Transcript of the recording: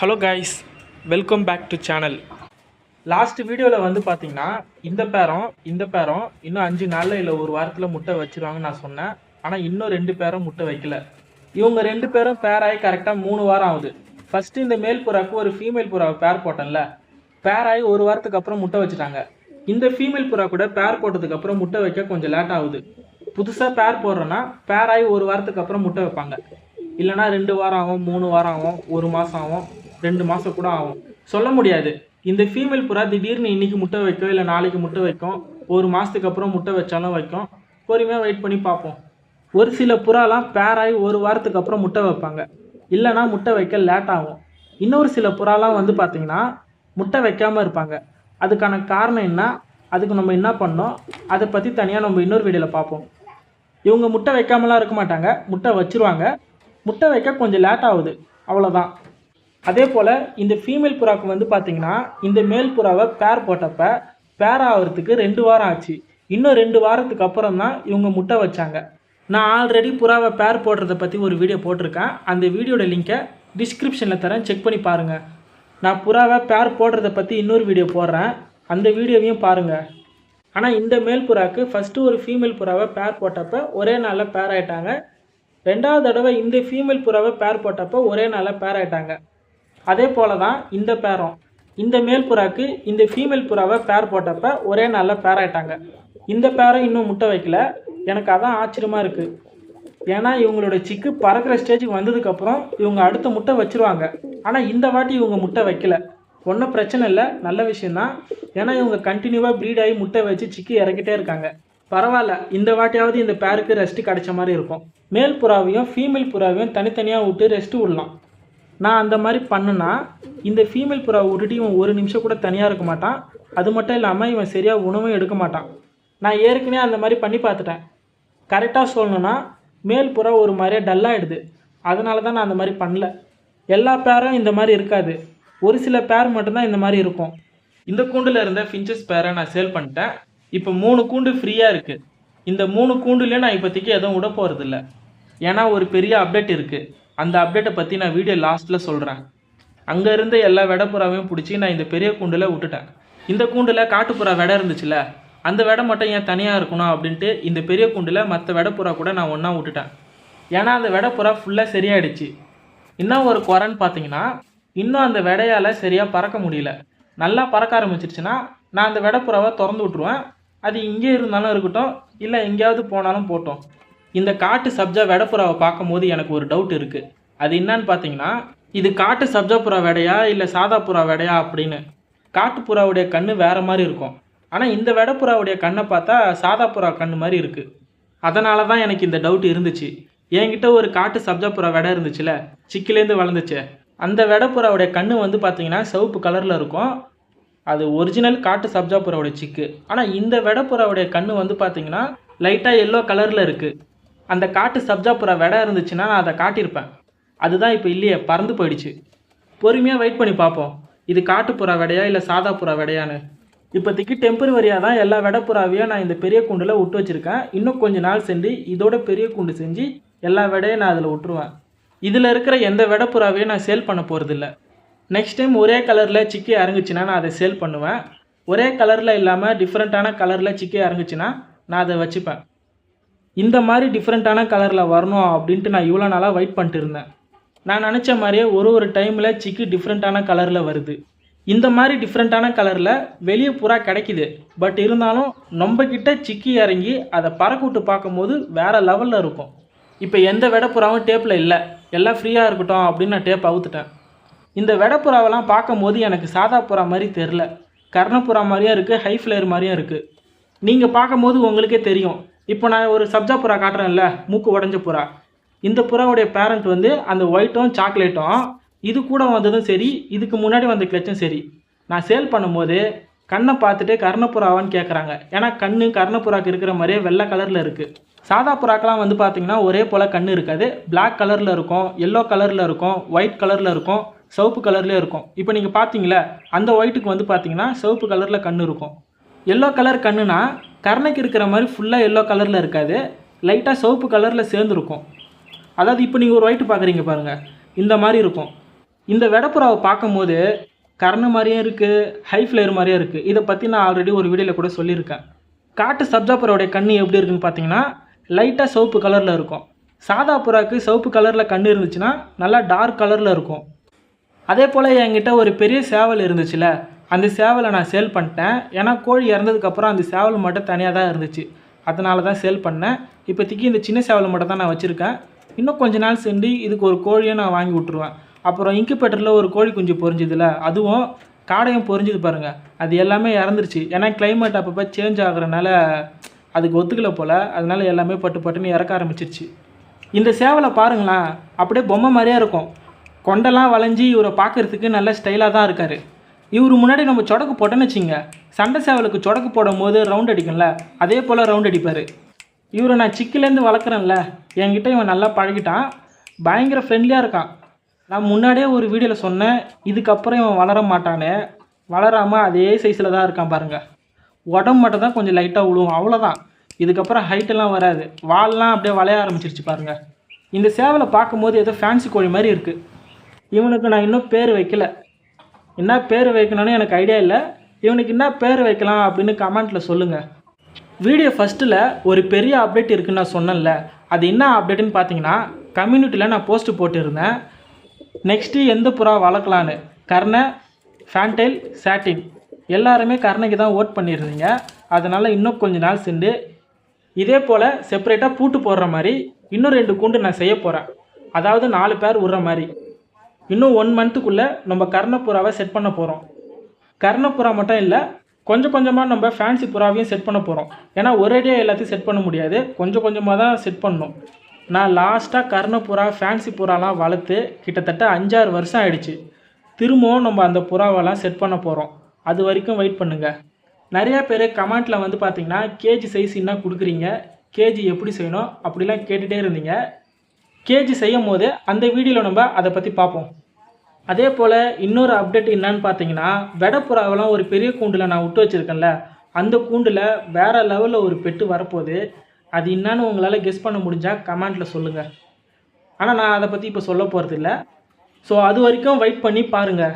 Hello guys welcome back to channel last வீடியோவில் வந்து பார்த்தீங்கன்னா இந்த பேரம் இந்த பேரம் இன்னும் அஞ்சு நாளில் இல்லை ஒரு வாரத்தில் முட்டை வச்சுருவாங்கன்னு நான் சொன்னேன். ஆனால் இன்னும் ரெண்டு பேரும் முட்டை வைக்கல. இவங்க ரெண்டு பேரும் பேராகி கரெக்டாக மூணு வாரம் ஆகுது. ஃபஸ்ட்டு இந்த மேல் புறாவுக்கு ஒரு ஃபீமேல் புறாவை பேர் போட்டேன்ல. பேராகி ஒரு வாரத்துக்கு அப்புறம் முட்டை வச்சுட்டாங்க. இந்த ஃபீமேல் புறா கூட பேர் போட்டதுக்கு அப்புறம் முட்டை வைக்க கொஞ்சம் லேட் ஆகுது. புதுசாக பேர் போடுறோன்னா பேராகி ஒரு வாரத்துக்கு அப்புறம் முட்டை வைப்பாங்க. இல்லைனா ரெண்டு வாரம் ஆகும் மூணு வாரம் ஆகும் ஒரு மாதம் ஆகும். ரெண்டு மாதம் கூட ஆகும். சொல்ல முடியாது. இந்த ஃபீமேல் புறா திடீர்னு இன்றைக்கி முட்டை வைக்கும் இல்லை நாளைக்கு முட்டை வைக்கும் ஒரு மாதத்துக்கு அப்புறம் முட்டை வச்சாலும் வைக்கும். பொறுமையாக வெயிட் பண்ணி பார்ப்போம். ஒரு சில புறாலாம் பேராகி ஒரு வாரத்துக்கு அப்புறம் முட்டை வைப்பாங்க. இல்லைனா முட்டை வைக்க லேட் ஆகும். இன்னொரு சில புறாலாம் வந்து பார்த்திங்கன்னா முட்டை வைக்காமல் இருப்பாங்க. அதுக்கான காரணம் என்ன? அதுக்கு நம்ம என்ன பண்ணோம்? அதை பற்றி தனியாக நம்ம இன்னொரு வீடியோவில் பார்ப்போம். இவங்க முட்டை வைக்காமலாம் இருக்க மாட்டாங்க. முட்டை வச்சிருவாங்க. முட்டை வைக்க கொஞ்சம் லேட் ஆகுது. அவ்வளோதான் அதே போல் இந்த ஃபீமேல் புறாக்கு வந்து பார்த்தீங்கன்னா இந்த மேல் புறாவை பேர் போட்டப்ப பேர் ஆகிறதுக்கு ரெண்டு வாரம் ஆச்சு. இன்னும் ரெண்டு வாரத்துக்கு அப்புறம் தான் இவங்க முட்டை வச்சாங்க. நான் ஆல்ரெடி புறாவை பேர் போடுறத பற்றி ஒரு வீடியோ போட்டிருக்கேன். அந்த வீடியோட லிங்கை டிஸ்கிரிப்ஷனில் தரேன். செக் பண்ணி பாருங்கள் நான் புறாவை பேர் போடுறத பற்றி இன்னொரு வீடியோ போடுறேன். அந்த வீடியோவையும் பாருங்கள் ஆனால் இந்த மேல் புறாக்கு ஃபஸ்ட்டு ஒரு ஃபீமேல் புறாவை பேர் போட்டப்ப ஒரே நாளில் பேர் ஆகிட்டாங்க ரெண்டாவது தடவை இந்த ஃபீமேல் புறாவை பேர் போட்டப்போ ஒரே நாளில் பேர் ஆகிட்டாங்க அதே போல தான் இந்த பேரும். இந்த மேல் புறாக்கு இந்த ஃபீமேல் புறாவை பேர் போட்டப்ப ஒரே நாளில் பேர் ஆயிட்டாங்க. இந்த பேரும் இன்னும் முட்டை வைக்கல. எனக்கு அதான் ஆச்சரியமாக இருக்குது ஏன்னா இவங்களோட சிக்கு பறக்கிற ஸ்டேஜுக்கு வந்ததுக்கப்புறம் இவங்க அடுத்த முட்டை வச்சுருவாங்க. ஆனால் இந்த வாட்டி இவங்க முட்டை வைக்கல. ஒன்றும் பிரச்சனை இல்லை. நல்ல விஷயந்தான் ஏன்னா இவங்க கண்டினியூவாக ப்ரீட் ஆகி முட்டை வச்சு சிக்கி இறக்கிட்டே இருக்காங்க. பரவாயில்ல. இந்த வாட்டியாவது இந்த பேருக்கு ரெஸ்ட் கிடைச்ச மாதிரி இருக்கும். மேல் புறாவையும் ஃபீமேல் புறாவையும் தனித்தனியாக விட்டு ரெஸ்ட் விடலாம். நான் அந்த மாதிரி பண்ணுனா இந்த ஃபீமேல் புறா விட்டுட்டு இவன் ஒரு நிமிஷம் கூட தனியாக இருக்க மாட்டான். அது மட்டும் இல்லாமல் இவன் சரியாக உணவும் எடுக்க மாட்டான். நான் ஏற்கனவே அந்த மாதிரி பண்ணி பார்த்துட்டேன். கரெக்டாக சொல்லணும்னா மேல் புறா ஒரு மாதிரியே டல்லாகிடுது அதனால தான் நான் அந்த மாதிரி பண்ணல. எல்லா பேரும் இந்த மாதிரி இருக்காது. ஒரு சில பேர் மட்டும்தான் இந்த மாதிரி இருக்கும். இந்த கூண்டில் இருந்த ஃபின்ச்சஸ் பேரை நான் சேல் பண்ணிட்டேன். இப்போ மூணு கூண்டு ஃப்ரீயாக இருக்குது இந்த மூணு கூண்டுலேயும் நான் இப்போதைக்கு எதுவும் விட போகிறதில்ல ஏன்னா ஒரு பெரிய அப்டேட் இருக்குது அந்த அப்டேட்டை பற்றி நான் வீடியோ லாஸ்ட்டில் சொல்கிறேன் அங்கே இருந்த எல்லா வெடைப்புறாவையும் பிடிச்சி நான் இந்த பெரிய கூண்டில் விட்டுட்டேன். இந்த கூண்டில் காட்டுப்புறா வெடை இருந்துச்சுல அந்த வெடை மட்டும் ஏன் தனியாக இருக்கணும் அப்படின்ட்டு இந்த பெரிய கூண்டில் மற்ற வெடைப்புறா கூட நான் ஒன்றா விட்டுட்டேன். ஏன்னா அந்த வெடைப்புறா ஃபுல்லாக சரியாயிடுச்சு. இன்னும் ஒரு குறைன்னு பார்த்தீங்கன்னா இன்னும் அந்த விடையால் சரியாக பறக்க முடியல. நல்லா பறக்க ஆரம்பிச்சிருச்சுன்னா நான் அந்த வெடைப்புறாவை திறந்து விட்ருவேன் அது இங்கே இருந்தாலும் இருக்கட்டும் இல்லை எங்கேயாவது போனாலும் போட்டோம். இந்த காட்டு சப்ஜா வெடப்புறாவை பார்க்கும்போது எனக்கு ஒரு டவுட் இருக்குது அது என்னன்னு பார்த்தீங்கன்னா இது காட்டு சப்ஜா புறா வெடையா இல்லை சாதா புறா வெடையா அப்படின்னு. காட்டு புறாவுடைய கண்ணு வேறு மாதிரி இருக்கும். ஆனால் இந்த வெடப்புறாவுடைய கண்ணை பார்த்தா சாதா புறா கண்ணு மாதிரி இருக்குது அதனால தான் எனக்கு இந்த டவுட் இருந்துச்சு. என்கிட்ட ஒரு காட்டு சப்ஜா புறா வெடை இருந்துச்சுல சிக்கிலேருந்து வளர்ந்துச்சு. அந்த வெடப்புறாவுடைய கண்ணு வந்து பார்த்தீங்கன்னா சிவப்பு கலரில் இருக்கும். அது ஒரிஜினல் காட்டு சப்ஜா புறாவுடைய சிக்கு. ஆனால் இந்த வெடப்புறாவுடைய கண்ணு வந்து பார்த்தீங்கன்னா லைட்டாக எல்லோ கலரில் இருக்குது அந்த காட்டு சப்ஜா புறா வெடை இருந்துச்சுன்னா நான் அதை காட்டியிருப்பேன். அதுதான் இப்போ இல்லையே பறந்து போயிடுச்சு. பொறுமையாக வெயிட் பண்ணி பார்ப்போம். இது காட்டுப்புறா வெடையா இல்லை சாதா புறா வெடையான்னு. இப்போதைக்கு டெம்பரவரியாக தான் எல்லா வெடைப்புறாவையும் நான் இந்த பெரிய கூண்டில் விட்டு வச்சுருக்கேன். இன்னும் கொஞ்ச நாள் செஞ்சு இதோட பெரிய கூண்டு செஞ்சு எல்லா வெடையும் நான் அதில் விட்டுருவேன் இதில் இருக்கிற எந்த வெடைப்புறாவையும் நான் சேல் பண்ண போகிறதில்ல நெக்ஸ்ட் டைம் ஒரே கலரில் சிக்கி இறங்குச்சுன்னா நான் அதை சேல் பண்ணுவேன். ஒரே கலரில் இல்லாமல் டிஃப்ரெண்ட்டான கலரில் சிக்கி இறங்குச்சுன்னா நான் அதை வச்சுப்பேன். இந்த மாதிரி டிஃப்ரெண்ட்டான கலரில் வரணும் அப்படின்ட்டு நான் இவ்வளோ நாளாக வெயிட் பண்ணிட்டு இருந்தேன். நான் நினச்ச மாதிரியே ஒரு ஒரு டைமில் சிக்கி டிஃப்ரெண்ட்டான கலரில் வருது. இந்த மாதிரி டிஃப்ரெண்ட்டான கலரில் வெளியே புறா கிடைக்கிது. பட் இருந்தாலும் நம்மக்கிட்ட சிக்கி இறங்கி அதை பறக்க விட்டு பார்க்கும்போது வேறு லெவலில் இருக்கும். இப்போ எந்த வெடைப்புறாவும் டேப்பில் இல்லை. எல்லாம் ஃப்ரீயாக இருக்கட்டும் அப்படின்னு நான் டேப் அவுத்துட்டேன். இந்த வெடைப்புறாவெல்லாம் பார்க்கும்போது எனக்கு சாதா புறா மாதிரி தெரில கர்ணப்புறா மாதிரியும் இருக்குது ஹை ஃப்ளேயர் மாதிரியும் இருக்குது நீங்கள் பார்க்கும்போது உங்களுக்கே தெரியும். இப்போ நான் ஒரு சப்ஜா புறா காட்டுறேன்ல மூக்கு உடஞ்ச புறா. இந்த புறாவுடைய பேரண்ட் வந்து அந்த ஒயிட்டும் சாக்லேட்டும் இது கூட வந்ததும் சரி இதுக்கு முன்னாடி வந்த கிளச்சும் சரி. நான் சேல் பண்ணும்போது கண்ணை பார்த்துட்டு கர்ணப்புறாவான்னு கேட்குறாங்க ஏன்னா கண்ணு கர்ணப்புறாக்கு இருக்கிற மாதிரியே வெள்ளை கலரில் இருக்குது சாதா புறாக்கெலாம் வந்து பார்த்தீங்கன்னா ஒரே போல் கண் இருக்காது. பிளாக் கலரில் இருக்கும் எல்லோ கலரில் இருக்கும் ஒயிட் கலரில் இருக்கும் சிவப்பு கலர்லேயே இருக்கும். இப்போ நீங்கள் பார்த்தீங்களே அந்த ஒயிட்டுக்கு வந்து பார்த்தீங்கன்னா சிவப்பு கலரில் கண் இருக்கும். எல்லோ கலர் கண்ணுனா கருணைக்கு இருக்கிற மாதிரி ஃபுல்லாக எல்லோ கலரில் இருக்காது. லைட்டாக சிவப்பு கலரில் சேர்ந்துருக்கும். அதாவது இப்போ நீங்கள் ஒரு ஒயிட் பார்க்குறீங்க பாருங்கள் இந்த மாதிரி இருக்கும். இந்த வெடப்புறாவை பார்க்கும்போது கரணை மாதிரியும் இருக்குது ஹை ஃப்ளேர் மாதிரியும் இருக்குது இதை பற்றி நான் ஆல்ரெடி ஒரு வீடியோவில் கூட சொல்லியிருக்கேன். காட்டு சப்ஜாப்புறாவுடைய கண்ணு எப்படி இருக்குன்னு பார்த்தீங்கன்னா லைட்டாக சிவப்பு கலரில் இருக்கும். சாதா புறாவுக்கு சிவப்பு கலரில் கண்ணு இருந்துச்சுன்னா நல்லா டார்க் கலரில் இருக்கும். அதே போல் என்கிட்ட ஒரு பெரிய சேவல் இருந்துச்சுல அந்த சேவலை நான் சேல் பண்ணிட்டேன். ஏன்னா கோழி இறந்ததுக்கப்புறம் அந்த சேவல் மட்டும் தனியாக தான் இருந்துச்சு. அதனால தான் சேல் பண்ணேன். இப்போதைக்கு இந்த சின்ன சேவலை மட்டும் தான் நான் வச்சுருக்கேன். இன்னும் கொஞ்ச நாள் சென்று இதுக்கு ஒரு கோழியை நான் வாங்கி விட்ருவேன் அப்புறம் இன்குபேட்டரில் ஒரு கோழி குஞ்சு பொரிஞ்சுதுல அதுவும் காடையும் பொரிஞ்சுது பாருங்கள் அது எல்லாமே இறந்துருச்சு. ஏன்னா கிளைமேட் அப்பப்போ சேஞ்ச் ஆகுறனால அதுக்கு ஒத்துக்கலை போல். அதனால் எல்லாமே பட்டு பட்டுன்னு இறக்க ஆரம்பிச்சிருச்சு. இந்த சேவலை பாருங்களேன். அப்படியே பொம்மை மாதிரியே இருக்கும். கொண்டெல்லாம் வளைஞ்சி இவரை பார்க்கறதுக்கு நல்ல ஸ்டைலாக தான் இருக்கார். இவர் முன்னாடி நம்ம சொடக்கு போட்டோன்னு வச்சுங்க. சண்டை சேவலுக்கு சொடக்கு போடும் போது ரவுண்ட் அடிக்கும்ல அதே போல் ரவுண்ட் அடிப்பார். இவரை நான் சிக்கிலேருந்து வளர்க்குறேன்ல என்கிட்ட இவன் நல்லா பழகிட்டான் பயங்கர ஃப்ரெண்ட்லியாக இருக்கான். நான் முன்னாடியே ஒரு வீடியோவில் சொன்னேன் இதுக்கப்புறம் இவன் வளர மாட்டானே வளராமல் அதே சைஸில் தான் இருக்கான் பாருங்கள் உடம்பு மட்டும் தான் கொஞ்சம் லைட்டாக விழுவும் அவ்வளோதான் இதுக்கப்புறம் ஹைட்டெல்லாம் வராது. வால்லாம் அப்படியே வளைய ஆரம்பிச்சிருச்சு பாருங்கள் இந்த சேவலை பார்க்கும்போது ஏதோ ஃபேன்சி கோழி மாதிரி இருக்குது இவனுக்கு நான் இன்னும் பேர் வைக்கல. என்ன பேர் வைக்கணும்னு எனக்கு ஐடியா இல்லை. இவனுக்கு என்ன பேர் வைக்கலாம் அப்படின்னு கமெண்ட்டில் சொல்லுங்கள் வீடியோ ஃபஸ்ட்டில் ஒரு பெரிய அப்டேட் இருக்குன்னு நான் சொன்னேன்ல. அது என்ன அப்டேட்டுன்னு பார்த்தீங்கன்னா கம்யூனிட்டியில் நான் போஸ்ட்டு போட்டிருந்தேன். நெக்ஸ்ட்டு எந்த புறா வளர்க்கலான்னு கர்ணை ஃபேன்டைல் சாட்டின் எல்லாருமே கர்ணைக்கு தான் ஓட் பண்ணியிருந்தீங்க. அதனால் இன்னும் கொஞ்ச நாள் சென்று இதே போல் செப்பரேட்டாக பூட்டு போடுற மாதிரி இன்னும் ரெண்டு கூண்டு நான் செய்ய போகிறேன் அதாவது நாலு பேர் விடுற மாதிரி. இன்னும் ஒன் மந்த்துக்குள்ளே நம்ம கர்ணப்புறாவை செட் பண்ண போகிறோம் கர்ணப்புறா மட்டும் இல்லை கொஞ்சம் கொஞ்சமாக நம்ம ஃபேன்சி புறாவையும் செட் பண்ண போகிறோம் ஏன்னா ஒரேடியாக எல்லாத்தையும் செட் பண்ண முடியாது. கொஞ்சம் கொஞ்சமாக தான் செட் பண்ணணும். நான் லாஸ்ட்டாக கர்ணப்புறா ஃபேன்சி புறாலாம் வளர்த்து கிட்டத்தட்ட அஞ்சாறு வருஷம் ஆயிடுச்சு. திரும்பவும் நம்ம அந்த புறாவெல்லாம் செட் பண்ண போகிறோம் அது வரைக்கும் வெயிட் பண்ணுங்கள் நிறையா பேர் கமெண்ட்டில் வந்து பார்த்தீங்கன்னா கேஜி சைஸ் என்ன கொடுக்குறீங்க. கேஜி எப்படி செய்யணும் அப்படிலாம் கேட்டுகிட்டே இருந்தீங்க. கேஜி செய்யும் போது அந்த வீடியோவில் நம்ம அதை பற்றி பார்ப்போம். அதே போல் இன்னொரு அப்டேட் என்னன்னு பார்த்தீங்கன்னா வெடப்புறாவெல்லாம் ஒரு பெரிய கூண்டில் நான் விட்டு வச்சுருக்கேன்ல அந்த கூண்டில் வேறு லெவலில் ஒரு பெட்டு வரப்போகுது. அது என்னன்னு உங்களால் கெஸ் பண்ண முடிஞ்சால் கமெண்ட்டில் சொல்லுங்கள் ஆனால் நான் அதை பற்றி இப்போ சொல்ல போகிறது இல்லை ஸோ அது வரைக்கும் வெயிட் பண்ணி பாருங்கள்